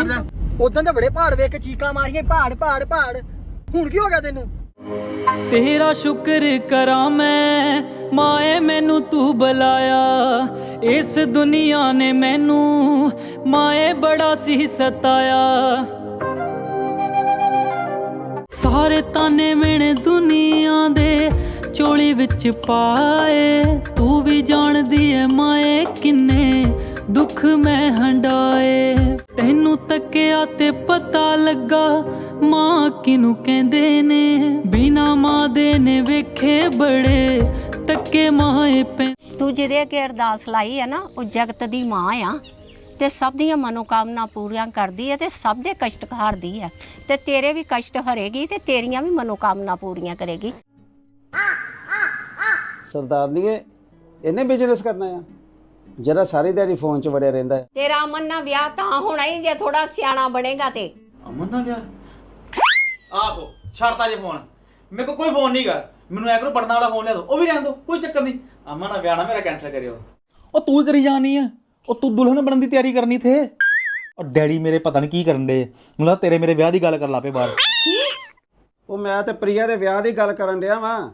ਕਰ ਜਾ ਉਦੋਂ ਤਾਂ ਬੜੇ ਪਹਾੜ ਵੇਖ ਕੇ ਚੀਕਾਂ ਮਾਰੀਆਂ, ਪਹਾੜ ਪਹਾੜ ਪਹਾੜ। ਹੁਣ ਕੀ ਹੋ ਗਿਆ ਤੈਨੂੰ? ਤੇਰਾ ਸ਼ੁਕਰ ਕਰਾਂ ਮੈਂ, ਮਾਏ ਮੈਨੂੰ ਤੂੰ ਬੁਲਾਇਆ। ਇਸ ਦੁਨੀਆ ਨੇ ਮੈਨੂੰ, ਮਾਏ ਬੜਾ ਸੀ ਸਤਾਇਆ। ਸਾਰੇ ਤਾਨੇ ਮੇਣੇ ਦੁਨੀਆ ਦੇ ਚੋਲੀ ਵਿੱਚ ਪਾਏ। ਤੂੰ ਵੀ ਜਾਣਦੀ ਐ ਮਾਏ ਕਿੰਨੇ ਦੁੱਖ ਮੈਂ ਹੰਡਾਏ ਤੈਨੂੰ ਤੱਕਿਆ ਤੇ ਪਤਾ ਲੱਗਾ ਮਾਂ ਕਿਨੂੰ ਕਹਿੰਦੇ ਨੇ? ਬਿਨਾ ਮਾਂ ਦੇ ਨੇ ਵੇਖੇ ਬੜੇ ਤੱਕੇ ਮਾਏ ਪੈ ਤੂੰ ਜਿਹਦੇ ਅੱਗੇ ਅਰਦਾਸ ਲਾਈ ਹੈ ਨਾ ਉਹ ਜਗਤ ਦੀ ਮਾਂ ਆ। ਤੇ ਸਭ ਦੀਆਂ ਮਨੋਕਾਮਨਾ ਪੂਰੀਆਂ ਕਰਦੀ ਹੈ ਤੇ ਸਭ ਦੇ ਕਸ਼ਟ ਹਾਰਦੀ ਹੈ ਤੇ ਤੇਰੇ ਵੀ ਕਸ਼ਟ ਹਰੇਗੀ ਤੇ ਤੇਰੀਆਂ ਵੀ ਮਨੋਕਾਮਨਾ ਪੂਰੀਆਂ ਕਰੇਗੀ। ਸਰਦਾਰਨੀਏ ਇਹਨੇ ਬਿਜ਼ਨਸ ਕਰਨਾ ਆ। ਜਿਹੜਾ ਸਾਰੀ ਦਿਹਾੜੀ ਫੋਨ 'ਚ ਵੜਿਆ ਰਹਿੰਦਾ ਹੈ। ਤੇਰਾ ਅਮਨ ਨਾਲ ਵਿਆਹ ਤਾਂ ਹੋਣਾ ਹੀ ਜੇ ਥੋੜਾ ਸਿਆਣਾ ਬਣੇਗਾ ਤੇ। ਅਮਨ ਨਾਲ ਵਿਆਹ? ਆਹੋ ਛੱਡਤਾ ਜੇ ਫੋਨ। ਮੇਰੇ ਕੋਲ ਕੋਈ ਫੋਨ ਨਹੀਂਗਾ। ਮੈਨੂੰ ਐ ਕਰੋ ਪੜਨਾ ਵਾਲਾ ਫੋਨ ਲਿਆ ਦਿਓ। ਉਹ ਵੀ ਰਹਿਣ ਦਿਓ ਕੋਈ ਚੱਕਰ ਨਹੀਂ। ਅਮਨ ਨਾਲ ਵਿਆਹ ਨਾ ਮੇਰਾ ਕੈਨਸਲ ਕਰਿਓ। ਉਹ ਤੂੰ ਹੀ ਕਰੀ ਜਾਣੀ ਆ। ਉਹ ਤੂੰ ਦੁਲਹਨ ਬਣਨ ਦੀ ਤਿਆਰੀ ਕਰਨੀ ਥੇ। ਉਹ ਡੈਡੀ ਮੇਰੇ ਪਤਾ ਨਹੀਂ ਕੀ ਕਰਨ ਦੇ। ਲੱਗਦਾ ਤੇਰੇ ਮੇਰੇ ਵਿਆਹ ਦੀ ਗੱਲ ਕਰ ਲਾਪੇ ਬਾਹਰ। ਉਹ ਮੈਂ ਤੇ ਪ੍ਰਿਆ ਦੇ ਵਿਆਹ ਦੀ ਗੱਲ ਕਰਨ ਡਿਆ ਵਾਂ।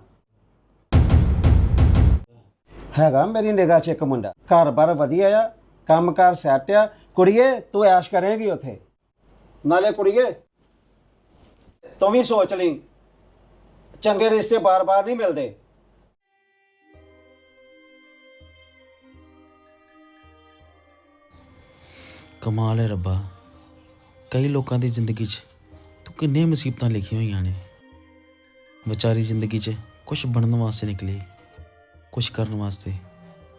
ਹੈਗਾ, ਮੇਰੀ ਨਿਗਾਹ 'ਚ ਇੱਕ ਮੁੰਡਾ। ਘਰ-ਬਾਰ ਵਧੀਆ ਆ, ਕੰਮਕਾਰ ਸੈੱਟ ਆ। ਕੁੜੀਏ, ਤੂੰ ਐਸ਼ ਕਰੇਗੀ ਉਥੇ। ਨਾਲੇ ਕੁੜੀਏ, ਤੂੰ ਵੀ ਸੋਚ ਲਈ। ਚੰਗੇ ਰਿਸ਼ਤੇ ਬਾਰ-ਬਾਰ ਨਹੀਂ ਮਿਲਦੇ। ਕਮਾਲ ਹੈ ਰੱਬਾ। ਕਈ ਲੋਕਾਂ ਦੀ ਜ਼ਿੰਦਗੀ 'ਚ ਤੂੰ ਕਿੰਨੇ ਮੁਸੀਬਤਾਂ ਲਿਖੀਆਂ ਹੋਈਆਂ ਨੇ। ਵਿਚਾਰੀ ਜ਼ਿੰਦਗੀ 'ਚ ਕੁਝ ਬਣਨ ਵਾਸਤੇ ਨਿਕਲੀ। ਕੁਝ ਕਰਨ ਵਾਸਤੇ।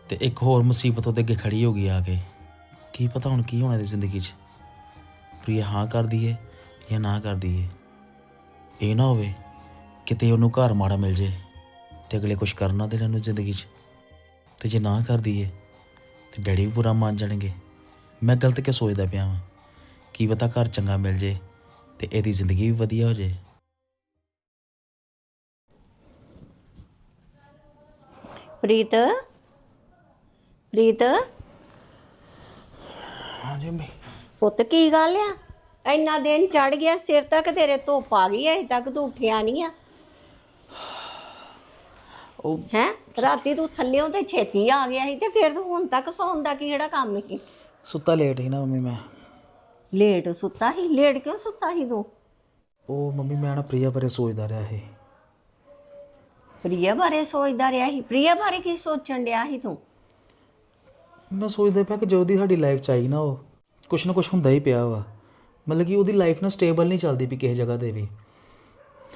ਤੇ ਇੱਕ ਹੋਰ ਮੁਸੀਬਤ ਉਹਦੇ ਅੱਗੇ ਖੜੀ ਹੋ ਗਈ ਆ ਕੇ। ਕੀ ਪਤਾ ਹੁਣ ਕੀ ਹੋਣਾ ਇਹਦੀ ਜ਼ਿੰਦਗੀ 'ਚ? ਪ੍ਰਿਆ ਹਾਂ ਕਰਦੀ ਹੈ ਜਾਂ ਨਾ ਕਰਦੀ ਹੈ ਇਹ ਨਾ ਹੋਵੇ ਕਿਤੇ ਉਹਨੂੰ ਘਰ ਮਾੜਾ ਮਿਲ ਜੇ ਤੇ ਅਗਲੇ ਕੁਝ ਕਰਨਾ ਦੇਣ ਉਹਨੂੰ ਜ਼ਿੰਦਗੀ 'ਚ। ਤੇ ਜੇ ਨਾ ਕਰਦੀ ਏ, ਤੇ ਡੈਡੀ ਵੀ ਬੁਰਾ ਮੰਨ ਜਾਣਗੇ। ਮੈਂ ਗਲਤ ਕਿਉਂ ਸੋਚਦਾ ਪਿਆ ਵਾਂ? ਕੀ ਪਤਾ ਘਰ ਚੰਗਾ ਮਿਲ ਜੇ ਤੇ ਇਹਦੀ ਜ਼ਿੰਦਗੀ ਵੀ ਵਧੀਆ ਹੋ ਜੇ। ਪ੍ਰੀਤ? ਪ੍ਰੀਤ? ਹਾਂਜੀ ਮੰਮੀ ਪੁੱਤ ਕੀ ਗੱਲ ਆ? ਇੰਨਾ ਦਿਨ ਚੜ ਗਿਆ ਸਿਰ ਤੱਕ ਤੇਰੇ ਧੁੱਪ ਆ ਗਈ ਐ ਅਜੇ ਤੱਕ ਤੂੰ ਉੱਠਿਆ ਨਹੀਂ ਆ। ਉਹ ਹੈ? ਰਾਤੀ ਤੂੰ ਥੱਲਿਓਂ ਤੇ ਛੇਤੀ ਆ ਗਿਆ ਸੀ ਤੇ ਫਿਰ ਤੂੰ ਹੁਣ ਤੱਕ ਸੌਣ ਦਾ ਕੀ ਜਿਹੜਾ ਕੰਮ ਸੀ? ਸੁੱਤਾ ਲੇਟ ਸੀ ਨਾ ਮੰਮੀ ਮੈਂ। ਲੇਟ ਸੁੱਤਾ ਸੀ? ਲੇਟ ਕਿਉਂ ਸੁੱਤਾ ਸੀ ਤੂੰ? ਉਹ ਮੰਮੀ ਮੈਂ ਨਾ ਪ੍ਰਿਆ ਬਾਰੇ ਸੋਚਦਾ ਰਿਹਾ ਸੀ। ਪ੍ਰਿਆ ਬਾਰੇ ਸੋਚਦਾ ਰਿਹਾ ਸੀ। ਪ੍ਰਿਆ ਬਾਰੇ ਕੀ ਸੋਚਣ ਡਿਆ ਸੀ ਤੂੰ? ਮੈਂ ਸੋਚਦਾ ਪਿਆ ਕਿ ਜੋ ਦੀ ਸਾਡੀ ਲਾਈਫ ਚ ਆਈ ਨਾ ਉਹ ਕੁਛ ਨਾ ਕੁਛ ਹੁੰਦਾ ਹੀ ਪਿਆ ਵਾ। ਮਤਲਬ ਕਿ ਉਹਦੀ ਲਾਈਫ ਨਾ ਸਟੇਬਲ ਨਹੀਂ ਚੱਲਦੀ ਵੀ ਕਿਸੇ ਜਗ੍ਹਾ ਤੇ ਵੀ।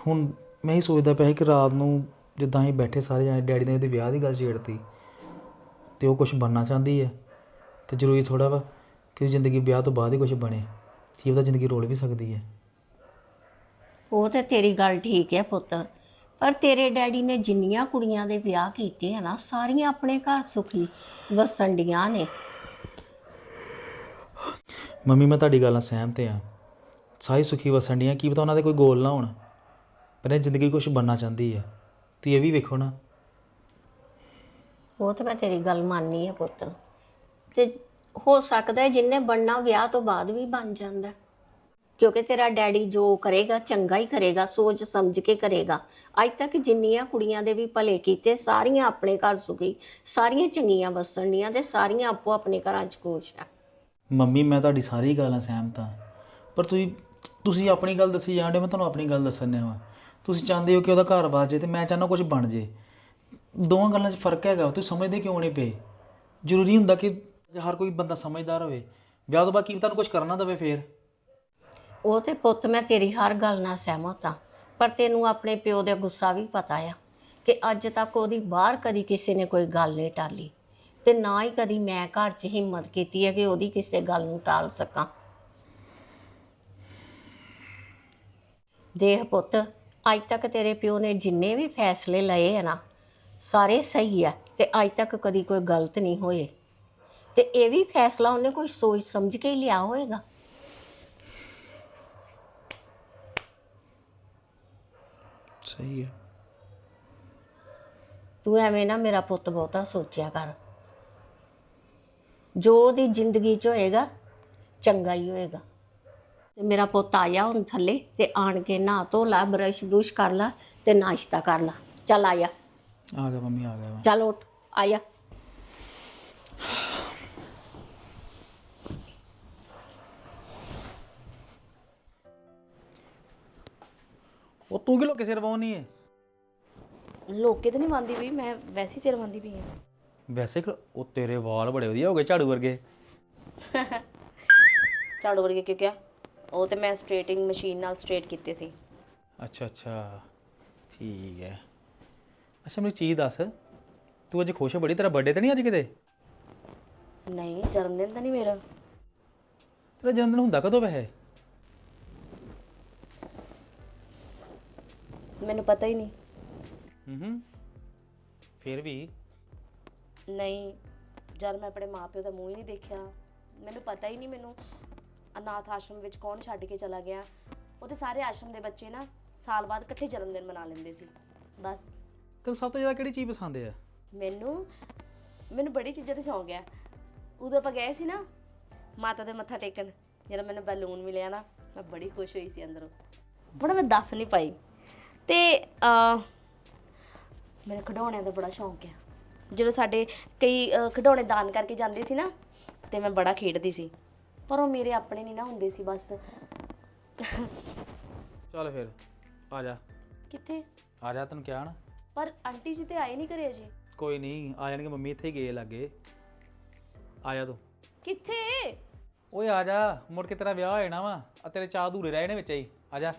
ਹੁਣ ਮੈਂ ਹੀ ਸੋਚਦਾ ਪਿਆ ਸੀ ਕਿ ਰਾਤ ਨੂੰ ਜਿੱਦਾਂ ਅਸੀਂ ਬੈਠੇ ਸਾਰੇ ਜਾਣੇ ਡੈਡੀ ਨੇ ਉਹਦੇ ਵਿਆਹ ਦੀ ਗੱਲ ਛੇੜਤੀ ਤੇ ਉਹ ਕੁਝ ਬਣਨਾ ਚਾਹੁੰਦੀ ਹੈ ਤੇ ਜ਼ਰੂਰੀ ਥੋੜਾ ਵਾ ਕਿ ਜ਼ਿੰਦਗੀ ਵਿਆਹ ਤੋਂ ਬਾਅਦ ਹੀ ਕੁਝ ਬਣੇ। ਕੀ ਉਹਦਾ ਜ਼ਿੰਦਗੀ ਰੋਲ ਵੀ ਸਕਦੀ ਹੈ ਉਹ ਤੇ ਤੇਰੀ ਗੱਲ ਠੀਕ ਹੈ ਪੁੱਤ। ਪਰ ਤੇਰੇ ਡੈਡੀ ਨੇ ਜਿੰਨੀਆਂ ਕੁੜੀਆਂ ਦੇ ਵਿਆਹ ਕੀਤੇ ਆ ਨਾ ਸਾਰੀਆਂ ਆਪਣੇ ਘਰ ਸੁਖੀ ਵਸਣ ਡੀਆਂ ਨੇ। ਮੰਮੀ ਮੈਂ ਤੁਹਾਡੀ ਗੱਲ ਸਹਿਮਤ ਹਾਂ। ਸਾਰੀ ਸੁਖੀ ਵਸਣ ਡੀਆਂ ਕੀ ਪਤਾ ਉਹਨਾਂ ਦੇ ਕੋਈ ਗੋਲ ਨਾ ਹੋਣ। ਪਰ ਇਹ ਜ਼ਿੰਦਗੀ ਕੁਝ ਬਣਨਾ ਚਾਹੁੰਦੀ ਹੈ ਤੁਸੀਂ ਇਹ ਵੀ ਵੇਖੋ ਨਾ। ਉਹ ਤਾਂ ਮੈਂ ਤੇਰੀ ਗੱਲ ਮੰਨਨੀ ਹੈ ਪੁੱਤ। ਤੇ ਹੋ ਸਕਦਾ ਹੈ ਜਿੰਨੇ ਬਣਨਾ ਵਿਆਹ ਤੋਂ ਬਾਅਦ ਵੀ ਬਣ ਜਾਂਦਾ। ਕਿਉਂਕਿ ਤੇਰਾ ਡੈਡੀ ਜੋ ਕਰੇਗਾ, ਚੰਗਾ ਹੀ ਕਰੇਗਾ, ਸੋਚ ਸਮਝ ਕੇ ਕਰੇਗਾ। ਅੱਜ ਤੱਕ ਜਿੰਨੀਆਂ ਕੁੜੀਆਂ ਦੇ ਵੀ ਭਲੇ ਕੀਤੇ, ਸਾਰੀਆਂ ਆਪਣੇ ਘਰ ਸੁਖੀ, ਸਾਰੀਆਂ ਚੰਗੀਆਂ ਵਸਣ ਤੇ ਸਾਰੀਆਂ ਆਪੋ ਆਪਣੇ ਘਰਾਂ 'ਚ ਖੁਸ਼ ਆ। ਮੰਮੀ, ਮੈਂ ਤੁਹਾਡੀ ਸਾਰੀ ਗੱਲਾਂ ਸਹਿਮਤ ਹਾਂ। ਪਰ ਤੁਸੀਂ ਤੁਸੀਂ ਆਪਣੀ ਗੱਲ ਦੱਸੀ ਜਾਂਦੇ ਮੈਂ ਤੁਹਾਨੂੰ ਆਪਣੀ ਗੱਲ ਦੱਸਣ ਵਾਂ। ਤੁਸੀਂ ਚਾਹੁੰਦੇ ਹੋ ਕਿ ਉਹਦਾ ਘਰ ਬਸ ਜੇ ਤੇ ਮੈਂ ਚਾਹੁੰਦਾ ਕੁਝ ਬਣ ਜੇ। ਦੋਵਾਂ ਗੱਲਾਂ 'ਚ ਫ਼ਰਕ ਹੈਗਾ ਤੁਸੀਂ ਸਮਝਦੇ ਕਿਉਂ ਨਹੀਂ ਪਏ? ਜ਼ਰੂਰੀ ਹੁੰਦਾ ਕਿ ਹਰ ਕੋਈ ਬੰਦਾ ਸਮਝਦਾਰ ਹੋਵੇ। ਵਿਆਹ ਤੋਂ ਬਾਅਦ ਕੀ ਤੁਹਾਨੂੰ ਕੁਝ ਕਰਨਾ ਦਵੇ ਫੇਰ। ਉਹ ਤੇ ਪੁੱਤ, ਮੈਂ ਤੇਰੀ ਹਰ ਗੱਲ ਨਾਲ ਸਹਿਮਤ ਹਾਂ, ਪਰ ਤੈਨੂੰ ਆਪਣੇ ਪਿਓ ਦਾ ਗੁੱਸਾ ਵੀ ਪਤਾ ਆ ਕਿ ਅੱਜ ਤੱਕ ਉਹਦੀ ਬਾਹਰ ਕਦੀ ਕਿਸੇ ਨੇ ਕੋਈ ਗੱਲ ਨਹੀਂ ਟਾਲੀ ਤੇ ਨਾ ਹੀ ਕਦੀ ਮੈਂ ਘਰ 'ਚ ਹਿੰਮਤ ਕੀਤੀ ਹੈ ਕਿ ਉਹਦੀ ਕਿਸੇ ਗੱਲ ਨੂੰ ਟਾਲ ਸਕਾਂ। ਦੇਖ ਪੁੱਤ, ਅੱਜ ਤੱਕ ਤੇਰੇ ਪਿਓ ਨੇ ਜਿੰਨੇ ਵੀ ਫੈਸਲੇ ਲਏ ਆ ਨਾ, ਸਾਰੇ ਸਹੀ ਆ ਤੇ ਅੱਜ ਤੱਕ ਕਦੀ ਕੋਈ ਗਲਤ ਨਹੀਂ ਹੋਏ। ਤੇ ਇਹ ਵੀ ਫੈਸਲਾ ਉਹਨੇ ਕੋਈ ਸੋਚ ਸਮਝ ਕੇ ਹੀ ਲਿਆ ਹੋਏਗਾ? ਸਹੀ ਹੈ ਤੂੰ ਐਵੇਂ ਨਾ ਮੇਰਾ ਪੁੱਤ ਬਹੁਤਾ ਸੋਚਿਆ ਕਰ। ਜੋ ਉਹਦੀ ਜ਼ਿੰਦਗੀ 'ਚ ਹੋਏਗਾ ਚੰਗਾ ਹੀ ਹੋਏਗਾ। ਤੇ ਮੇਰਾ ਪੁੱਤ ਆਇਆ ਹੁਣ ਥੱਲੇ ਤੇ ਆਣ ਕੇ ਨਹਾ ਧੋ ਲਾ ਬਰਸ਼ ਬਰੂਸ਼ ਕਰ ਲਾ ਤੇ ਨਾਸ਼ਤਾ ਕਰ ਲਾ। ਚੱਲ ਆਇਆ ਆ ਗਿਆ ਮੰਮੀ ਆ ਗਿਆ ਚੱਲ ਉੱਠ ਆਇਆ ਉਹ ਤੂੰ ਕਿ ਲੋਕੇ ਸਿਰ ਵਾਉਣੀ ਹੈ ਲੋਕੇ ਤਾਂ ਨਹੀਂ ਮੰਨਦੀ ਵੀ ਮੈਂ ਵੈਸੇ ਹੀ ਸਿਰ ਮੰਨਦੀ ਪਈ ਹਾਂ ਵੈਸੇ ਕਿ ਉਹ ਤੇਰੇ ਵਾਲ ਬੜੇ ਵਧੀਆ ਹੋ ਗਏ ਝਾੜੂ ਵਰਗੇ। ਝਾੜੂ ਵਰਗੇ ਕਿਉਂ ਕਿਹਾ? ਉਹ ਤੇ ਮੈਂ ਸਟ੍ਰੇਟਿੰਗ ਮਸ਼ੀਨ ਨਾਲ ਸਟ੍ਰੇਟ ਕੀਤੇ ਸੀ। ਅੱਛਾ ਅੱਛਾ। ਠੀਕ ਹੈ ਅੱਛਾ ਮੈਨੂੰ ਚੀਜ਼ ਦੱਸ। ਤੂੰ ਅੱਜ ਖੁਸ਼ ਬੜੀ ਤੇਰਾ ਬਰਥਡੇ ਤੇ ਨਹੀਂ ਅੱਜ ਕਿਤੇ? ਨਹੀਂ ਜਨਮ ਦਿਨ ਤਾਂ ਨਹੀਂ ਮੇਰਾ। ਤੇਰਾ ਜਨਮ ਦਿਨ ਹੁੰਦਾ ਕਦੋਂ ਵੈਸੇ? ਮੈਨੂੰ ਪਤਾ ਹੀ ਨਹੀਂ। ਹੂੰ ਹੂੰ ਫਿਰ ਵੀ? ਨਹੀਂ ਜਦ ਮੈਂ ਆਪਣੇ ਮਾਪਿਓ ਦਾ ਮੂੰਹ ਹੀ ਨਹੀਂ ਦੇਖਿਆ ਮੈਨੂੰ ਪਤਾ ਹੀ ਨਹੀਂ ਮੈਨੂੰ ਅਨਾਥ ਆਸ਼ਰਮ ਵਿੱਚ ਕੌਣ ਛੱਡ ਕੇ ਚਲਾ ਗਿਆ। ਉਹਦੇ ਸਾਰੇ ਆਸ਼ਰਮ ਦੇ ਬੱਚੇ ਨਾ ਸਾਲ ਬਾਅਦ ਇਕੱਠੇ ਜਨਮ ਦਿਨ ਮਨਾ ਲੈਂਦੇ ਸੀ। ਬਸ। ਤੈਨੂੰ ਸਭ ਤੋਂ ਜ਼ਿਆਦਾ ਕਿਹੜੀ ਚੀਜ਼ ਪਸੰਦ ਹੈ ਮੈਨੂੰ ਮੈਨੂੰ ਬੜੀ ਚੀਜ਼ਾਂ ਤੇ ਸ਼ੌਂਕ ਹੈ ਉਦੋਂ ਆਪਾਂ ਗਏ ਸੀ ਨਾ ਮਾਤਾ ਦੇ ਮੱਥਾ ਟੇਕਣ ਜਦੋਂ ਮੈਨੂੰ ਬੈਲੂਨ ਮਿਲਿਆ ਨਾ ਮੈਂ ਬੜੀ ਖੁਸ਼ ਹੋਈ ਸੀ ਅੰਦਰੋਂ। ਬੜਾ ਮੈਂ ਦੱਸ ਨਹੀਂ ਪਾਈ। ਤੇ ਮੈਨੂੰ ਖਿਡੌਣਿਆਂ ਦਾ ਬੜਾ ਸ਼ੌਂਕ ਹੈ ਜਦੋਂ ਸਾਡੇ ਕਈ ਅ, ਖਿਡੌਣੇ ਦਾਨ ਕਰਕੇ ਜਾਂਦੇ ਸੀ ਨਾ ਤੇ ਮੈਂ ਬੜਾ ਖੇਡਦੀ ਸੀ। ਪਰ ਉਹ ਮੇਰੇ ਆਪਣੇ ਨਹੀਂ ਨਾ ਹੁੰਦੇ ਸੀ ਬਸ। ਚੱਲ ਫਿਰ ਆ ਜਾ। ਕਿੱਥੇ? ਆ ਜਾ ਤੈਨੂੰ ਕਿਹਾ ਨਾ ਪਰ ਆਂਟੀ ਜੀ ਤੇ ਆਏ ਨਹੀਂ ਘਰੇ ਅਜੇ? ਕੋਈ ਨਹੀਂ ਆ ਜਾਣਗੇ ਮੰਮੀ ਇੱਥੇ ਹੀ ਗਏ ਲੱਗੇ। ਆ ਜਾ ਤੂੰ। ਕਿੱਥੇ? ਓਏ ਆ ਜਾ ਮੁੜ ਕੇ ਤੇਰਾ ਵਿਆਹ ਹੋ ਜਾਣਾ ਵਾ ਆ ਤੇਰੇ ਚਾਹ ਅਧੂਰੇ ਰਹਿ ਜਾਣੇ ਵਿੱਚ ਹੀ। ਆ ਜਾ।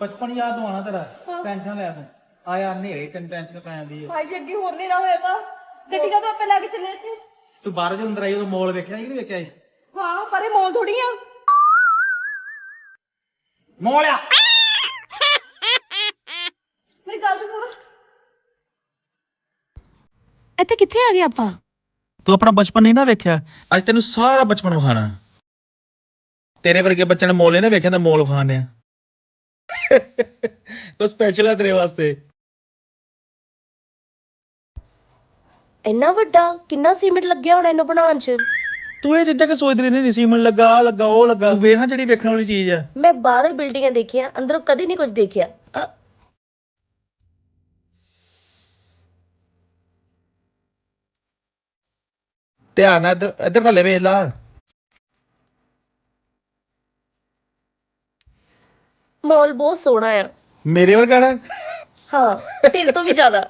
ਬਚਪਨ ਯਾਦ ਆਉਣਾ ਤੇਰਾ ਟੈਨਸ਼ਨ ਲੈ ਤੂੰ। ਆਇਆ ਹਨੇਰੇ ਤੈਨੂੰ ਟੈਨਸ਼ਨ ਪੈ ਜਾਂਦੀ ਹੈ ਹਾਏ ਜੇ ਅੱਗੇ ਹੋਰ ਨੇਰਾ ਹੋਏਗਾ। ਗੱਡੀ ਕਾ ਤੋਂ ਆਪੇ ਲੈ ਕੇ ਚੱਲੇ ਇੱਥੇ। ਤੂੰ ਬਾਹਰ ਜਦੋਂ ਅੰਦਰ ਆਈ ਉਦੋਂ ਮੋਲ ਵੇਖਿਆ ਸੀ ਕਿ ਨਹੀਂ ਵੇਖਿਆ ਸੀ? ਹਾਂ ਪਰ ਇਹ ਮੌਲ ਥੋੜੀ ਆ। ਮੋਲ ਆ। ਮੇਰੀ ਗੱਲ ਤਾਂ ਸੁਣ। ਇੱਥੇ ਕਿੱਥੇ ਆ ਗਏ ਆਪਾਂ? ਤੂੰ ਆਪਣਾ ਬਚਪਨ ਨਹੀਂ ਨਾ ਵੇਖਿਆ? ਅੱਜ ਤੈਨੂੰ ਸਾਰਾ ਬਚਪਨ ਵਿਖਾਣਾ ਤੇਰੇ ਵਰਗੇ ਬੱਚਿਆਂ ਨੇ ਮੋਲ ਨਹੀਂ ਨਾ ਵੇਖਿਆ ਤਾਂ ਮੋਲ ਵਿਖਾਣੇ ਆ। ਕੋ ਸਪੈਸ਼ਲ ਹੈ ਤੇਰੇ ਵਾਸਤੇ। ਇੰਨਾ ਵੱਡਾ? ਕਿੰਨਾ ਸੀਮੈਂਟ ਲੱਗਿਆ ਹੋਣਾ ਇਹਨੂੰ ਬਣਾਉਣ 'ਚ? ਤੂੰ ਇਹ ਚੀਜ਼ਾਂ ਕਿ ਸੋਚਦੀ ਰਹਿੰਦੀ ਨਹੀਂ ਸੀਮਨ ਲੱਗਾ ਆਹ ਲੱਗਾ ਉਹ ਲੱਗਾ। ਵੇਖਾਂ ਜਿਹੜੀ ਵੇਖਣ ਵਾਲੀ ਚੀਜ਼ ਆ। ਮੈਂ ਬਾਹਰੋਂ ਬਿਲਡਿੰਗਾਂ ਦੇਖੀਆਂ ਅੰਦਰੋਂ ਕਦੇ ਨਹੀਂ ਕੁਝ ਦੇਖਿਆ। ਅ, ਧਿਆਨ ਨਾਲ ਇੱਧਰ ਇੱਧਰ ਥੱਲੇ ਵੇਖ ਲਾ। ਮਾਲ ਬਹੁਤ ਸੋਹਣਾ ਆ। ਮੇਰੇ ਵਰਗਾ ਨਾ? ਹਾਂ ਤੇਰੇ ਤੋਂ ਵੀ ਜ਼ਿਆਦਾ।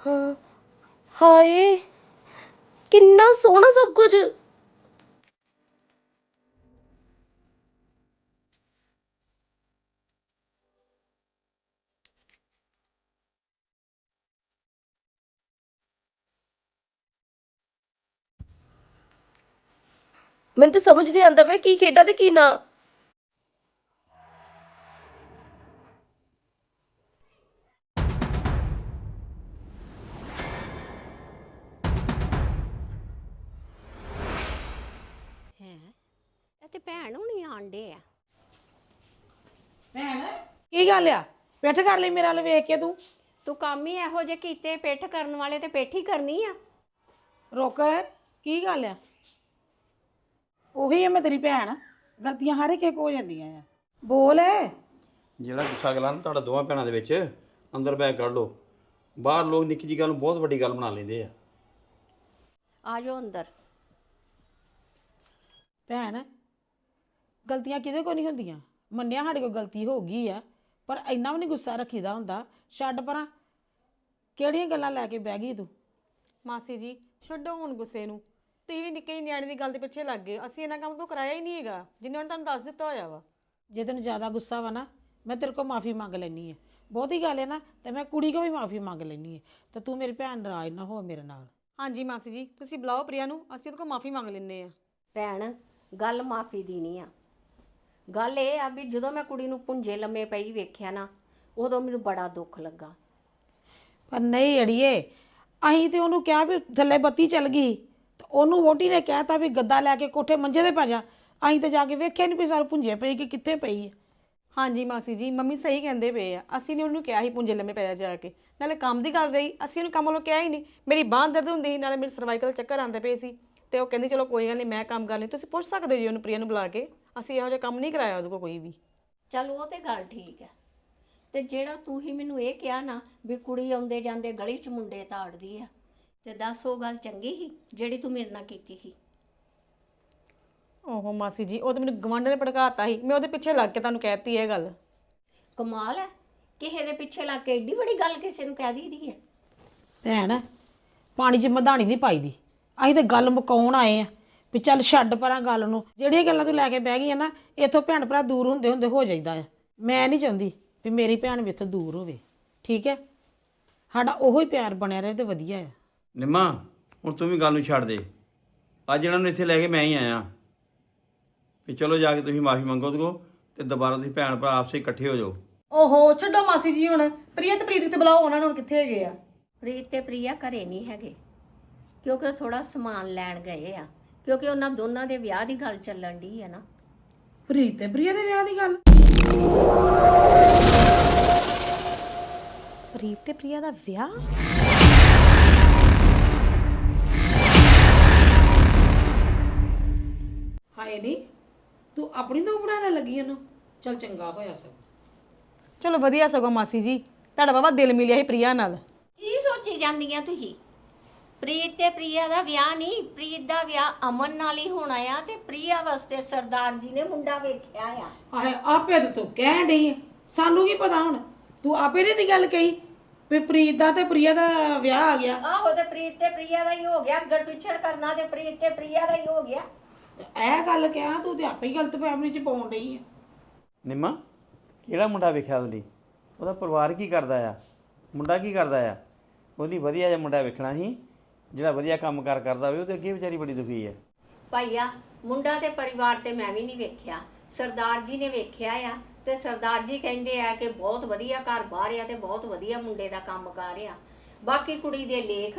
ਹਾਂ ਹਾਏ ਕਿੰਨਾ ਸੋਹਣਾ ਸਭ ਕੁਝ। ਮੈਨੂੰ ਤਾਂ ਸਮਝ ਨਹੀਂ ਆਉਂਦਾ ਪਿਆ ਕੀ ਖੇਡਾਂ ਤੇ ਕੀ ਨਾ। ਹੈ? ਇਹ ਤੇ ਭੈਣ ਹੁਣੀ ਆਂਡੇ ਆ। ਕੀ ਗੱਲ ਆ? ਪਿੱਠ ਕਰ ਲਈ ਮੇਰੇ ਵੱਲ ਵੇਖ ਕੇ ਤੂੰ। ਤੂੰ ਕੰਮ ਹੀ ਇਹੋ ਜੇ ਕੀਤੇ ਪਿੱਠ ਕਰਨ ਵਾਲੇ ਤੇ ਪਿੱਠ ਹੀ ਕਰਨੀ ਆ। ਰੁਕ ਕੀ ਗੱਲ ਆ? ਉਹੀ ਆ ਮੈਂ ਤੇਰੀ ਭੈਣ। ਗਲਤੀਆਂ ਹਰ ਇੱਕ ਇੱਕ ਹੋ ਜਾਂਦੀਆਂ ਆ। ਬੋਲ ਜਿਹੜਾ ਗੁੱਸਾ ਗਲਾ ਨਾ ਤੁਹਾਡਾ ਦੋਵਾਂ ਭੈਣਾਂ ਦੇ ਵਿੱਚ ਅੰਦਰ ਬੈਗ ਕੱਢ ਲਓ। ਬਾਹਰ ਲੋਕ ਨਿੱਕੀ ਜੀ ਗੱਲ ਨੂੰ ਬਹੁਤ ਵੱਡੀ ਗੱਲ ਬਣਾ ਲੈਂਦੇ ਆ। ਆ ਜਾਓ ਅੰਦਰ। ਭੈਣ ਗਲਤੀਆਂ ਕਿਹਦੇ ਕੋ ਨਹੀਂ ਹੁੰਦੀਆਂ? ਮੰਨਿਆ ਸਾਡੇ ਕੋਲ ਗਲਤੀ ਹੋ ਗਈ ਆ ਪਰ ਇੰਨਾ ਵੀ ਨਹੀਂ ਗੁੱਸਾ ਰੱਖੀਦਾ ਹੁੰਦਾ। ਛੱਡ ਪਰਾਂ। ਕਿਹੜੀਆਂ ਗੱਲਾਂ ਲੈ ਕੇ ਬਹਿ ਗਈ ਤੂੰ? ਮਾਸੀ ਜੀ ਛੱਡੋ ਹੁਣ ਗੁੱਸੇ ਨੂੰ। ਤੁਸੀਂ ਵੀ ਨਿੱਕੇ ਜਿਹੇ ਨਿਆਣੇ ਦੀ ਗੱਲ ਦੇ ਪਿੱਛੇ ਲੱਗ ਗਏ ਅਸੀਂ ਇਹਨਾਂ ਕੰਮ ਤੋਂ ਕਰਾਇਆ ਹੀ ਨਹੀਂ ਹੈਗਾ ਜਿੰਨੇ ਹੁਣ ਤੁਹਾਨੂੰ ਦੱਸ ਦਿੱਤਾ ਹੋਇਆ ਵਾ। ਜੇ ਤੈਨੂੰ ਜ਼ਿਆਦਾ ਗੁੱਸਾ ਵਾ ਨਾ ਮੈਂ ਤੇਰੇ ਕੋਲ ਮਾਫੀ ਮੰਗ ਲੈਣੀ ਹੈ। ਬਹੁਤੀ ਗੱਲ ਹੈ ਨਾ ਤੇ ਮੈਂ ਕੁੜੀ ਕੋਲ ਵੀ ਮਾਫੀ ਮੰਗ ਲੈਣੀ ਹੈ। ਤੇ ਤੂੰ ਮੇਰੀ ਭੈਣ ਨਾਰਾਜ਼ ਨਾ ਹੋ ਮੇਰੇ ਨਾਲ। ਹਾਂਜੀ ਮਾਸੀ ਜੀ ਤੁਸੀਂ ਬੁਲਾਓ ਪ੍ਰਿਆ ਨੂੰ ਅਸੀਂ ਉਹਦੇ ਕੋਲ ਮਾਫੀ ਮੰਗ ਲੈਂਦੇ ਆ ਭੈਣ ਗੱਲ ਮਾਫੀ ਦੀ ਨਹੀਂ ਆ। ਗੱਲ ਇਹ ਆ ਵੀ ਜਦੋਂ ਮੈਂ ਕੁੜੀ ਨੂੰ ਪੁੰਜੇ ਲੰਮੇ ਪਈ ਵੇਖਿਆ ਨਾ ਉਦੋਂ ਮੈਨੂੰ ਬੜਾ ਦੁੱਖ ਲੱਗਾ। ਪਰ ਨਹੀਂ ਅੜੀਏ ਅਸੀਂ ਤੇ ਉਹਨੂੰ ਕਿਹਾ ਵੀ ਥੱਲੇ ਬੱਤੀ ਚੱਲ ਗਈ। ਉਹਨੂੰ ਵੋਟੀ ਨੇ ਕਹਿਤਾ ਵੀ ਗੱਦਾ ਲੈ ਕੇ ਕੋਠੇ ਮੰਜੇ ਤੇ ਪੈ ਜਾ। ਅਸੀਂ ਤੇ ਜਾ ਕੇ ਵੇਖਿਆ ਨਹੀਂ ਵੀ ਸਾਰੇ ਪੁੰਜੇ ਪਈ ਕਿ ਕਿੱਥੇ ਪਈ ਹੈ। ਹਾਂਜੀ ਮਾਸੀ ਜੀ ਮੰਮੀ ਸਹੀ ਕਹਿੰਦੇ ਪਏ ਆ। ਅਸੀਂ ਨੇ ਉਹਨੂੰ ਕਿਹਾ ਸੀ ਪੁੰਜੇ ਲੰਮੇ ਪੈ ਜਾ ਜਾ ਕੇ। ਨਾਲੇ ਕੰਮ ਦੀ ਗੱਲ ਰਹੀ ਅਸੀਂ ਉਹਨੂੰ ਕੰਮ ਵੱਲੋਂ ਕਿਹਾ ਹੀ ਨਹੀਂ। ਮੇਰੀ ਬਾਂਹ ਦਰਦ ਹੁੰਦੀ ਸੀ ਨਾਲੇ ਮੇਰੇ ਸਰਵਾਈਕਲ ਚੱਕਰ ਆਉਂਦੇ ਪਏ ਸੀ। ਤੇ ਉਹ ਕਹਿੰਦੀ ਚਲੋ ਕੋਈ ਗੱਲ ਨਹੀਂ ਮੈਂ ਕੰਮ ਕਰ ਲਈ ਤੁਸੀਂ ਪੁੱਛ ਸਕਦੇ ਜੀ ਉਹਨੂੰ ਪ੍ਰਿਆ ਨੂੰ ਬੁਲਾ ਕੇ। ਅਸੀਂ ਇਹੋ ਜਿਹਾ ਕੰਮ ਨਹੀਂ ਕਰਾਇਆ ਉਹਦੇ ਕੋਲ ਕੋਈ ਵੀ। ਚੱਲ ਉਹ ਤੇ ਗੱਲ ਠੀਕ ਹੈ। ਤੇ ਜਿਹੜਾ ਤੂੰ ਹੀ ਮੈਨੂੰ ਇਹ ਕਿਹਾ ਨਾ ਵੀ ਕੁੜੀ ਆਉਂਦੇ ਜਾਂਦੇ ਗਲੀ 'ਚ ਮੁੰਡੇ ਤਾੜਦੀ ਆ ਤੇ ਦੱਸ ਉਹ ਗੱਲ ਚੰਗੀ ਸੀ ਜਿਹੜੀ ਤੂੰ ਮੇਰੇ ਨਾਲ ਕੀਤੀ ਸੀ? ਓਹੋ ਮਾਸੀ ਜੀ ਉਹ ਤਾਂ ਮੈਨੂੰ ਗਵਾਂਢ ਨੇ ਭੜਕਾਤਾ ਸੀ। ਮੈਂ ਉਹਦੇ ਪਿੱਛੇ ਲੱਗ ਕੇ ਤੁਹਾਨੂੰ ਕਹਿਤੀ ਇਹ ਗੱਲ। ਕਮਾਲ ਹੈ। ਕਿਸੇ ਦੇ ਪਿੱਛੇ ਲੱਗ ਕੇ ਏਡੀ ਵੱਡੀ ਗੱਲ ਕਿਸੇ ਨੂੰ ਕਹਿ ਦਈਦੀ ਹੈ। ਭੈਣ ਪਾਣੀ 'ਚ ਮਧਾਣੀ ਨਹੀਂ ਪਾਈਦੀ। ਅਸੀਂ ਤੇ ਗੱਲ ਮੁਕਾਉਣ ਆਏ ਆ ਵੀ ਚੱਲ ਛੱਡ ਪਰਾਂ ਗੱਲ ਨੂੰ। ਜਿਹੜੀਆਂ ਗੱਲਾਂ ਤੂੰ ਲੈ ਕੇ ਬਹਿ ਗਈ ਆ ਨਾ ਇੱਥੋਂ ਭੈਣ ਭਰਾ ਦੂਰ ਹੁੰਦੇ ਹੁੰਦੇ ਹੋ ਜਾਈਦਾ ਆ। ਮੈਂ ਨਹੀਂ ਚਾਹੁੰਦੀ ਵੀ ਮੇਰੀ ਭੈਣ ਵੀ ਇੱਥੋਂ ਦੂਰ ਹੋਵੇ। ਠੀਕ ਹੈ? ਸਾਡਾ ਉਹੋ ਹੀ ਪਿਆਰ ਬਣਿਆ ਰਹੇ ਤੇ ਵਧੀਆ ਆ। ਨਿੰਮਾ ਹੁਣ ਤੂੰ ਵੀ ਗੱਲ ਨੂੰ ਛੱਡ ਦੇ। ਅੱਜ ਇਹਨਾਂ ਨੂੰ ਇੱਥੇ ਲੈ ਕੇ ਮੈਂ ਹੀ ਆਇਆ। ਵੀ ਚਲੋ ਜਾ ਕੇ ਤੁਸੀਂ ਮਾਫੀ ਮੰਗੋ ਉਹਦੇ ਤੇ ਦੁਬਾਰਾ ਤੁਸੀਂ ਭੈਣ ਭਰਾ ਆਪਸੇ ਇਕੱਠੇ ਹੋ ਜਾਓ। ਓਹੋ ਛੱਡੋ ਮਾਸੀ ਜੀ ਹੁਣ। ਪ੍ਰਿਆ ਤੇ ਪ੍ਰੀਤ ਤੇ ਬੁਲਾਓ ਉਹਨਾਂ ਨੂੰ ਹੁਣ ਕਿੱਥੇ ਹੈਗੇ ਆ? ਪ੍ਰੀਤ ਤੇ ਪ੍ਰਿਆ ਘਰੇ ਨਹੀਂ ਹੈਗੇ ਕਿਉਂਕਿ ਉਹ ਥੋੜਾ ਸਮਾਨ ਲੈਣ ਗਏ ਆ। ਕਿਉਂਕਿ ਉਹਨਾਂ ਦੋਨਾਂ ਦੇ ਵਿਆਹ ਦੀ ਗੱਲ ਚੱਲਣ ਦੀ ਹੈ ਨਾ। ਪ੍ਰੀਤ ਤੇ ਪ੍ਰਿਆ ਦੇ ਵਿਆਹ ਦੀ ਗੱਲ? ਪ੍ਰੀਤ ਤੇ ਪ੍ਰਿਆ ਦਾ ਵਿਆਹ? ਹਾਏ ਨਹੀਂ ਤੂੰ ਆਪਣੀ ਤੋਂ ਬਣਾਉਣ ਲੱਗੀ ਇਹਨੂੰ ਚੱਲ ਚੰਗਾ ਹੋਇਆ ਸਭ ਚਲੋ ਵਧੀਆ ਸਗੋਂ ਮਾਸੀ ਜੀ ਤੁਹਾਡਾ ਬਾਬਾ ਦਿਲ ਮਿਲਿਆ ਸੀ ਪ੍ਰਿਆ ਨਾਲ। ਕੀ ਸੋਚੀ ਜਾਂਦੀਆਂ ਤੁਸੀਂ? ਪ੍ਰੀਤ ਤੇ ਪ੍ਰਿਆ ਦਾ ਵਿਆਹ ਨਹੀਂ ਪ੍ਰੀਤ ਦਾ ਵਿਆਹ ਅਮਨ ਨਾਲ ਹੀ ਹੋਣਾ ਆ ਤੇ ਪ੍ਰਿਆ ਵਾਸਤੇ ਸਰਦਾਰ ਜੀ ਨੇ ਮੁੰਡਾ ਵੇਖਿਆ ਆ। ਹਾਏ ਆਪੇ ਤਾਂ ਤੂੰ ਕਹਿਣ ਡਈ ਆਂ। ਸਾਨੂੰ ਕੀ ਪਤਾ ਹੁਣ? ਤੂੰ ਆਪੇ ਨੇ ਨੀ ਗੱਲ ਕਹੀ ਵੀ ਪ੍ਰੀਤ ਦਾ ਤੇ ਪ੍ਰਿਆ ਦਾ ਵਿਆਹ ਆ ਗਿਆ। ਆਹੋ ਤੇ ਪ੍ਰੀਤ ਤੇ ਪ੍ਰਿਆ ਦਾ ਹੀ ਹੋ ਗਿਆ ਅੱਗੜ ਪਿਛੜ ਕਰਨਾ ਤੇ ਪ੍ਰੀਤ ਤੇ ਪ੍ਰਿਆ ਦਾ ਹੀ ਹੋ ਗਿਆ। ਇਹ ਗੱਲ ਕਿਹਾ ਤੂੰ ਤੇ ਆਪੇ ਹੀ ਗਲਤ ਫੈਮਿਲੀ ਚ ਪਾਉਣ ਡਈ ਆ। ਨਿੰਮਾ ਕਿਹੜਾ ਮੁੰਡਾ ਵੇਖਿਆ ਉਹਨੇ ਉਹਦਾ ਪਰਿਵਾਰ ਕੀ ਕਰਦਾ ਆ? ਮੁੰਡਾ ਕੀ ਕਰਦਾ ਆ? ਉਹਦੀ ਵਧੀਆ ਜਿਹਾ ਮੁੰਡਾ ਵੇਖਣਾ ਸੀ ਜਿਹੜਾ ਵਧੀਆ ਕੰਮ ਕਾਰ ਕਰਦਾ ਹੋਵੇ ਉਹ ਤੇ ਅੱਗੇ ਵਿਚਾਰੀ ਬੜੀ ਦੁਖੀ ਹੈ ਭਾਈਆ ਮੁੰਡਾ ਤੇ ਪਰਿਵਾਰ ਤੇ ਮੈਂ ਵੀ ਨਹੀਂ ਵੇਖਿਆ। ਸਰਦਾਰ ਜੀ ਨੇ ਵੇਖਿਆ ਆ ਤੇ ਸਰਦਾਰ ਜੀ ਕਹਿੰਦੇ ਆ ਕਿ ਬਹੁਤ ਵਧੀਆ ਘਰ ਬਾਹਰ ਆ ਤੇ ਬਹੁਤ ਵਧੀਆ ਮੁੰਡੇ ਦਾ ਕੰਮ ਕਰ ਆ। ਬਾਕੀ ਕੁੜੀ ਦੇ ਲੇਖ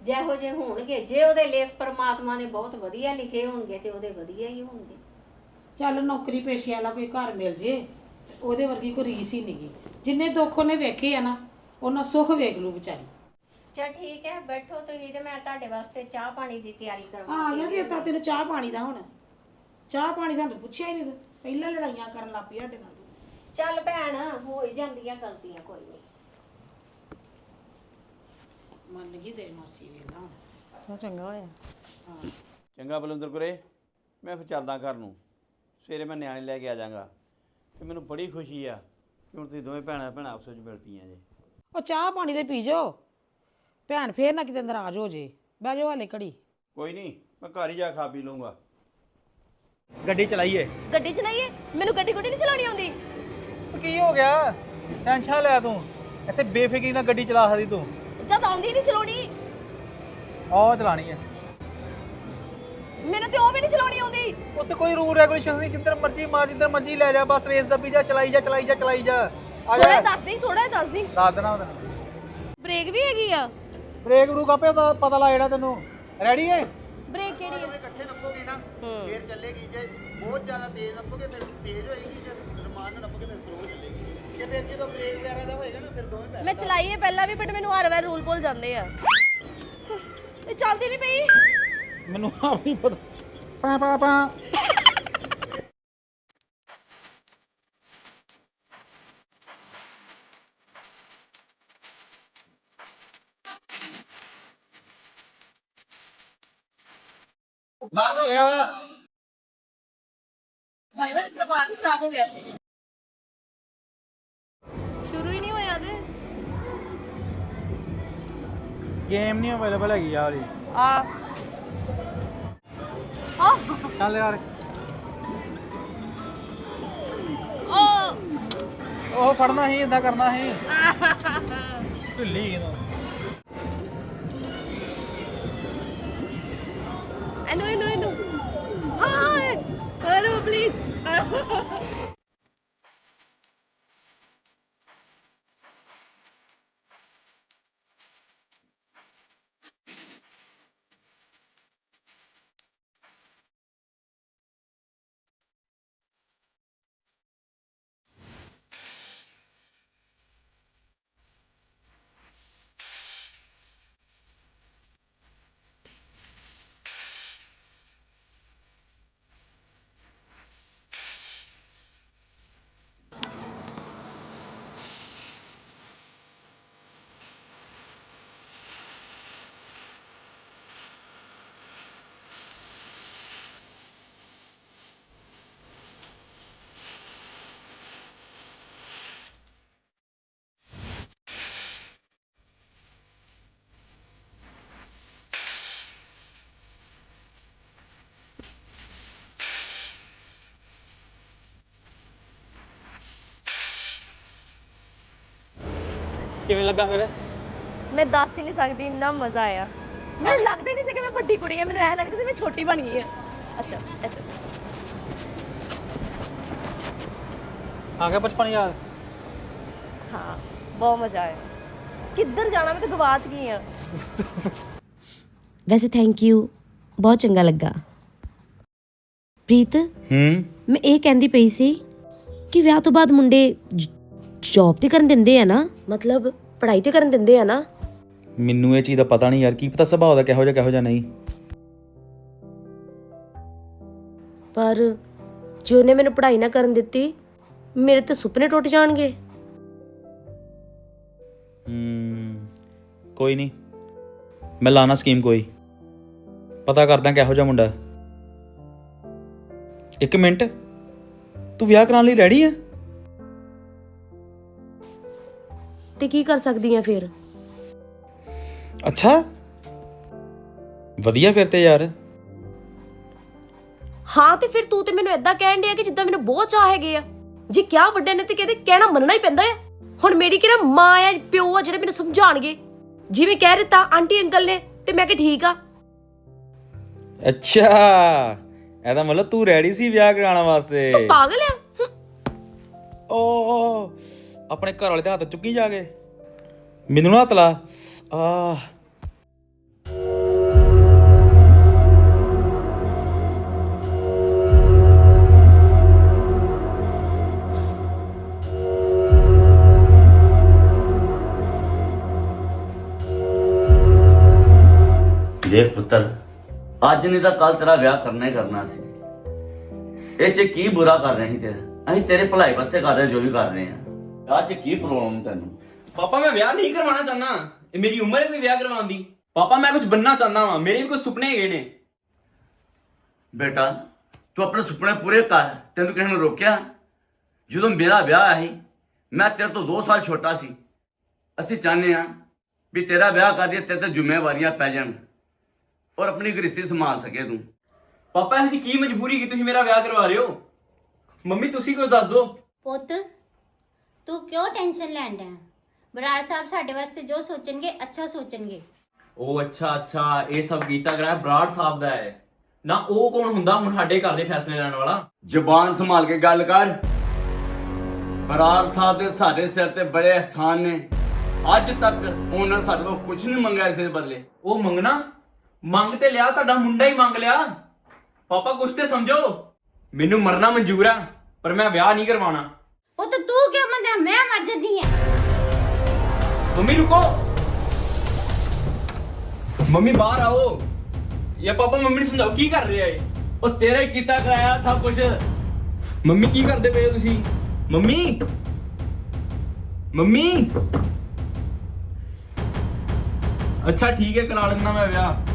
ਜਿਹੋ ਜਿਹੇ ਹੋਣਗੇ ਜੇ ਉਹਦੇ ਲੇਖ ਪਰਮਾਤਮਾ ਨੇ ਬਹੁਤ ਵਧੀਆ ਲਿਖੇ ਹੋਣਗੇ ਤੇ ਉਹਦੇ ਵਧੀਆ ਹੀ ਹੋਣਗੇ। ਚੱਲ ਨੌਕਰੀ ਪੇਸ਼ੇ ਵਾਲਾ ਕੋਈ ਘਰ ਮਿਲ ਜੇ ਤੇ ਉਹਦੇ ਵਰਗੀ ਕੋਈ ਰੀਸ ਹੀ ਨਹੀਂਗੀ ਜਿੰਨੇ ਦੁੱਖ ਉਹਨੇ ਵੇਖੇ ਆ ਨਾ ਉਹਨਾਂ ਸੁੱਖ ਵੇਖ ਲੂ ਵਿਚਾਰੀ। ਚਲ ਠੀਕ ਹੈ ਬੈਠੋ ਤੁਸੀਂ ਤੇ ਮੈਂ ਤੁਹਾਡੇ ਵਾਸਤੇ ਚਾਹ ਪਾਣੀ ਦੀ ਤਿਆਰੀ ਆ ਗਿਆ ਕਿ ਤਾਂ ਤੈਨੂੰ ਚਾਹ ਪਾਣੀ ਦਾ ਹੁਣ। ਚਾਹ ਪਾਣੀ ਦਾ ਤਾਂ ਪੁੱਛਿਆ ਹੀ ਨਹੀਂ ਤੂੰ। ਪਹਿਲਾਂ ਲੜਾਈਆਂ ਕਰਨ ਲੱਗ ਪਈ ਸਾਡੇ ਨਾਲ। ਚੱਲ ਭੈਣ ਹੋ ਹੀ ਜਾਂਦੀਆਂ ਗਲਤੀਆਂ ਕੋਈ ਨਹੀਂ ਮੰਨ ਗਈ ਤੇਰੀ ਮਾਸੀ ਵੇਲਾ ਹੁਣ ਚਲੋ ਚੰਗਾ ਹੋਇਆ। ਚੰਗਾ ਬਲਵਿੰਦਰ ਕੁਰੇ ਮੈਂ ਫਿਰ ਚੱਲਦਾ ਘਰ ਨੂੰ। ਸਵੇਰੇ ਮੈਂ ਨਿਆਣੇ ਲੈ ਕੇ ਆ ਜਾਵਾਂਗਾ ਤੇ ਮੈਨੂੰ ਬੜੀ ਖੁਸ਼ੀ ਆ ਕਿ ਹੁਣ ਤੁਸੀਂ ਦੋਵੇਂ ਭੈਣਾਂ ਭੈਣਾਂ ਆਪਸ ਵਿੱਚ ਮਿਲ ਪਈਆਂ ਜੇ। ਉਹ ਚਾਹ ਪਾਣੀ ਦੇ ਪੀ ਜਾਓ। ਭੈਣ ਫੇਰ ਨਾ ਕਿਤੇ ਨਾਰਾਜ਼ ਹੋ ਜੇ। ਬਹਿ ਜਾਓ ਹਾਲੇ ਘੜੀ। ਕੋਈ ਨਹੀਂ ਮੈਂ ਘਰ ਹੀ ਜਾ ਖਾ ਪੀ ਲਊਂਗਾ। ਗੱਡੀ ਚਲਾਈਏ। ਗੱਡੀ ਚਲਾਈਏ? ਮੈਨੂੰ ਗੱਡੀ ਗੁੱਡੀ ਨਹੀਂ ਚਲਾਉਣੀ ਆਉਂਦੀ। ਕੀ ਹੋ ਗਿਆ? ਟੈਨਸ਼ਨ ਲੈ ਤੂੰ। ਇੱਥੇ ਬੇਫਿਕਰੀ ਨਾਲ ਗੱਡੀ ਚਲਾ ਸਕਦੀ ਤੂੰ। ਜਦ ਆਉਂਦੀ ਨਹੀਂ ਚਲਾਉਣੀ। ਉਹ ਚਲਾਣੀ ਹੈ। ਮੈਨੂੰ ਤੇ ਉਹ ਵੀ ਨਹੀਂ ਚਲਾਉਣੀ ਆਉਂਦੀ। ਉੱਥੇ ਕੋਈ ਰੂਲ ਰੈਗੂਲੇਸ਼ਨ ਨਹੀਂ ਜਿੱਧਰ ਮਰਜ਼ੀ ਮਾਰ ਜਿੱਧਰ ਮਰਜ਼ੀ ਲੈ ਜਾ ਬਸ ਰੇਸ ਦੱਬੀ ਜਾ ਚਲਾਈ ਜਾ ਚਲਾਈ ਜਾ ਚਲਾਈ ਜਾ। ਆ ਥੋੜਾ ਜਾ ਦੱਸ ਦੀ ਥੋੜਾ ਦੱਸ ਦੀ। ਦੱਸ ਦੇਣਾ ਉਹਦਾ। ਬ੍ਰੇਕ ਵੀ ਹੈਗੀ ਆ। ਬ੍ਰੇਕ ਬਰੂਕ ਆਪੇ ਤਾਂ ਪਤਾ ਲੱਗ ਜਾਣਾ ਤੈਨੂੰ। ਰੈਡੀ ਹੈ ਬ੍ਰੇਕ ਕਿਹੜੀ ਆ? ਇਕੱਠੇ ਨੱਪੋਗੇ ਨਾ ਫੇਰ ਚੱਲੇਗੀ ਜੇ ਬਹੁਤ ਜ਼ਿਆਦਾ ਤੇਜ਼ ਨੱਪੋਗੇ ਫਿਰ ਤੇਜ਼ ਹੋਏਗੀ ਜੇ। ਫਿਰ ਜਦੋਂ ਬ੍ਰੇਕ ਵਗੈਰਾ ਦਾ ਹੋਏਗਾ ਨਾ ਫਿਰ ਦੋਵੇਂ ਪੈਰ ਮੈਂ ਚਲਾਈ ਹੈ ਪਹਿਲਾਂ ਵੀ ਬਟ ਮੈਨੂੰ ਹਰ ਵਾਰ ਰੂਲ ਭੁੱਲ ਜਾਂਦੇ ਆ। ਇਹ ਚੱਲਦੀ ਨਹੀਂ ਪਈ। ਮੈਨੂੰ ਆਪ ਨਹੀਂ ਪਤਾ। ਪਾ ਪਾ ਪਾ। ਬੰਦ ਹੋ ਗਿਆ ਸ਼ੁਰੂ ਗੇਮ ਨਹੀਂ ਅਵੇਲੇਬਲ ਹੈਗੀ ਯਾਰ ਇਹ ਆ। ਆ ਚੱਲ ਯਾਰ। ਉਹ ਉਹ ਫੜਨਾ ਸੀ ਇਦਾਂ ਕਰਨਾ ਸੀ। ਢਿੱਲੀ ਇਹਨੂੰ। ਇਹਨੂੰ ਇਹਨੂੰ ਇਹਨੂੰ। ਹਾਂ ਕਰੋ ਪਲੀਜ਼ ਕਿਵੇਂ ਲੱਗਾ ਫਿਰ? ਮੈਂ ਦੱਸ ਹੀ ਨਹੀਂ ਸਕਦੀ ਇੰਨਾ ਮਜ਼ਾ ਆਇਆ। ਮੈਨੂੰ ਲੱਗਦਾ ਹੀ ਨਹੀਂ ਸੀ ਕਿ ਮੈਂ ਵੱਡੀ ਕੁੜੀ ਹਾਂ ਮੈਨੂੰ ਐ ਲੱਗਦਾ ਸੀ ਮੈਂ ਛੋਟੀ ਬਣ ਗਈ ਹਾਂ। ਅੱਛਾ ਅੱਛਾ। ਆ ਗਿਆ ਬਚਪਨ ਯਾਦ ਹਾਂ ਬਹੁਤ ਮਜ਼ਾ ਆਇਆ। ਕਿੱਧਰ ਜਾਣਾ? ਮੈਂ ਤਾਂ ਗਵਾਚ ਗਈ ਹਾਂ। ਵੈਸੇ ਥੈਂਕ ਯੂ ਬਹੁਤ ਚੰਗਾ ਲੱਗਾ। ਪ੍ਰੀਤ ਹੂੰ? ਮੈਂ ਇਹ ਕਹਿੰਦੀ ਪਈ ਸੀ ਕਿ ਵਿਆਹ ਤੋਂ ਬਾਅਦ ਮੁੰਡੇ ਜੌਬ ਤੇ ਕਰਨ ਦਿੰਦੇ ਆ ਨਾ। ਮਤਲਬ ਪੜ੍ਹਾਈ ਤੇ ਕਰਨ ਦਿੰਦੇ ਆ ਨਾ। ਮੈਨੂੰ ਇਹ ਚੀਜ਼ ਦਾ ਪਤਾ ਨਹੀਂ ਯਾਰ ਕੀ ਪਤਾ ਸੁਭਾਅ ਦਾ ਕਿਹੋ ਜਿਹਾ ਕਿਹੋ ਜਿਹਾ ਨਹੀਂ। ਪਰ ਜੇ ਉਹਨੇ ਮੈਨੂੰ ਪੜ੍ਹਾਈ ਨਾ ਕਰਨ ਦਿੱਤੀ ਮੇਰੇ ਤਾਂ ਸੁਪਨੇ ਟੁੱਟ ਜਾਣਗੇ। ਹੂੰ ਕੋਈ ਨਹੀਂ। ਮੈਂ ਲਾਣਾ ਸਕੀਮ ਕੋਈ। ਪਤਾ ਕਰਦਾ ਕਿਹੋ ਜਿਹਾ ਮੁੰਡਾ। ਇੱਕ ਮਿੰਟ ਤੂੰ ਵਿਆਹ ਕਰਾਉਣ ਲਈ ਰੈਡੀ ਹੈ ਤੇ ਕੀ ਕਰ ਸਕਦੀ ਆ ਫਿਰ? ਅੱਛਾ। ਵਧੀਆ ਫਿਰ ਤੇ ਯਾਰ। ਹਾਂ ਤੇ ਫਿਰ ਤੂੰ ਤੇ ਮੈਨੂੰ ਏਦਾਂ ਕਹਿਣ ਡਿਆ ਕਿ ਜਿੱਦਾਂ ਮੈਨੂੰ ਬਹੁਤ ਚਾਹ ਹੈਗੇ ਆ। ਜੇ ਕਿਆ ਵੱਡੇ ਨੇ ਤੇ ਕਹਿੰਦੇ ਕਹਿਣਾ ਮੰਨਣਾ ਹੀ ਪੈਂਦਾ ਆ। ਹੁਣ ਮੇਰੀ ਕਿਹੜਾ ਮਾਂ ਆ ਪਿਓ ਆ ਜਿਹੜੇ ਮੈਨੂੰ ਸਮਝਾਣਗੇ ਜਿਵੇਂ ਕਹਿ ਦਿੱਤਾ ਆਂਟੀ ਅੰਕਲ ਨੇ ਤੇ ਮੈਂ ਕਿ ਠੀਕ ਆ। ਅੱਛਾ। ਇਹਦਾ ਮਤਲਬ ਤੂੰ ਰੈਡੀ ਸੀ ਵਿਆਹ ਕਰਾਉਣ ਵਾਸਤੇ? ਤੂੰ ਪਾਗਲ ਆ। ਓ। ਆਪਣੇ ਘਰ ਵਾਲੇ ਦੇ ਹੱਥ ਚੁੱਕੀ ਜਾ ਕੇ। ਮੈਨੂੰ ਨਾ ਹੱਥ ਲਾ। ਆ ਦੇਖ ਪੁੱਤਰ, ਅੱਜ ਨਹੀਂ ਤਾਂ ਕੱਲ ਤੇਰਾ ਵਿਆਹ ਕਰਨਾ ਹੀ ਕਰਨਾ ਸੀ। ਇਹ ਚ ਕੀ ਬੁਰਾ ਕਰ ਰਹੇ ਸੀ ਤੇਰਾ? ਅਸੀਂ ਤੇਰੇ ਭਲਾਈ ਵਾਸਤੇ ਕਰ ਰਹੇ ਜੋ ਵੀ ਕਰ ਰਹੇ ਆ ਅੱਜ ਕੀ ਪ੍ਰੋਬਲਮ ਤੈਨੂੰ? ਪਾਪਾ ਮੈਂ ਵਿਆਹ ਨਹੀਂ ਕਰਵਾਉਣਾ ਚਾਹੁੰਦਾ। ਇਹ ਮੇਰੀ ਉਮਰ ਹੈ ਵੀ ਵਿਆਹ ਕਰਵਾਉਣ ਦੀ। ਪਾਪਾ ਮੈਂ ਕੁਝ ਬੰਨਣਾ ਚਾਹੁੰਦਾ ਵਾਂ। ਮੇਰੇ ਵੀ ਕੁਝ ਸੁਪਨੇ ਹੈਗੇ ਨੇ। ਬੇਟਾ ਤੂੰ ਆਪਣੇ ਸੁਪਨੇ ਪੂਰੇ ਕਰ। ਤੈਨੂੰ ਕਿਸੇ ਨੇ ਰੋਕਿਆ? ਜਦੋਂ ਮੇਰਾ ਵਿਆਹ ਆਇਆ ਸੀ ਮੈਂ ਤੇਰੇ ਤੋਂ 2 ਸਾਲ ਛੋਟਾ ਸੀ। ਅਸੀਂ ਚਾਹੁੰਦੇ ਆ ਵੀ ਤੇਰਾ ਵਿਆਹ ਕਰ ਦੇ ਤੇਰੇ ਤੇ ਜ਼ਿੰਮੇਵਾਰੀਆਂ ਪੈ ਜਾਣ ਔਰ ਆਪਣੀ ਗ੍ਰਸਤੀ ਸੰਭਾਲ ਸਕੇ ਤੂੰ। ਪਾਪਾ ਇਹਦੀ ਕੀ ਮਜਬੂਰੀ ਕਿ ਤੁਸੀਂ ਮੇਰਾ ਵਿਆਹ ਕਰਵਾ ਰਹੇ ਹੋ। ਮੰਮੀ ਤੁਸੀਂ ਕੁਝ ਦੱਸ ਦਿਓ। ਪੁੱਤ ਤੂੰ ਕਿਉਂ ਟੈਨਸ਼ਨ ਲੈਂਦਾ ਬਰਾੜ ਸਾਹਿਬ ਸਾਡੇ ਵਾਸਤੇ ਜੋ ਸੋਚਣਗੇ ਅੱਛਾ ਸੋਚਣਗੇ। ਉਹ ਅੱਛਾ ਅੱਛਾ ਇਹ ਸਭ ਕੀਤਾ ਕਰਾ ਬਰਾੜ ਸਾਹਿਬ ਦਾ ਹੈ। ਨਾ ਉਹ ਕੌਣ ਹੁੰਦਾ ਹੁਣ ਸਾਡੇ ਘਰ ਦੇ ਫੈਸਲੇ ਲੈਣ ਵਾਲਾ? ਜ਼ਬਾਨ ਸੰਭਾਲ ਕੇ ਗੱਲ ਕਰ। ਬਰਾੜ ਸਾਹਿਬ ਦੇ ਸਾਡੇ ਸਿਰ ਤੇ ਬੜੇ ਅਹਿਸਾਨ ਨੇ। ਅੱਜ ਤੱਕ ਉਹਨਾਂ ਸਾਡੇ ਕੋਲ ਕੁਝ ਨਹੀਂ ਮੰਗਿਆ ਇਸ ਦੇ ਬਦਲੇ। ਉਹ ਮੰਗਣਾ? ਮੰਗ ਤੇ ਲਿਆ ਤੁਹਾਡਾ ਮੁੰਡਾ ਹੀ ਮੰਗ ਲਿਆ। ਪਾਪਾ ਕੁਛ ਤੇ ਸਮਝੋ। ਮੈਨੂੰ ਮਰਨਾ ਮਨਜ਼ੂਰ ਆ ਪਰ ਮੈਂ ਵਿਆਹ ਨਹੀਂ ਕਰਵਾਉਣਾ। ਪੁੱਤ, ਤੂੰ ਕਿਉਂ ਮੰਨਦਾ? ਮੈਂ ਮਰ ਜੰਦੀ ਹਾਂ। ਮੰਮੀ, ਰੁਕੋ। ਮੰਮੀ, ਬਾਹਰ ਆਓ। ਇਹ ਪਾਪਾ ਮੰਮੀ ਨੂੰ ਸਮਝਾਓ, ਕੀ ਕਰ ਰਿਹਾ ਏ ਉਹ ਤੇਰੇ ਕੀਤਾ ਕਰਾਇਆ, ਸਭ ਕੁਝ ਮੰਮੀ, ਕੀ ਕਰਦੇ ਪਏ ਹੋ ਤੁਸੀਂ? ਮੰਮੀ? ਮੰਮੀ? ਅੱਛਾ, ਠੀਕ ਹੈ, ਕਰਾ ਲੈਂਦਾ ਮੈਂ ਵਿਆਹ।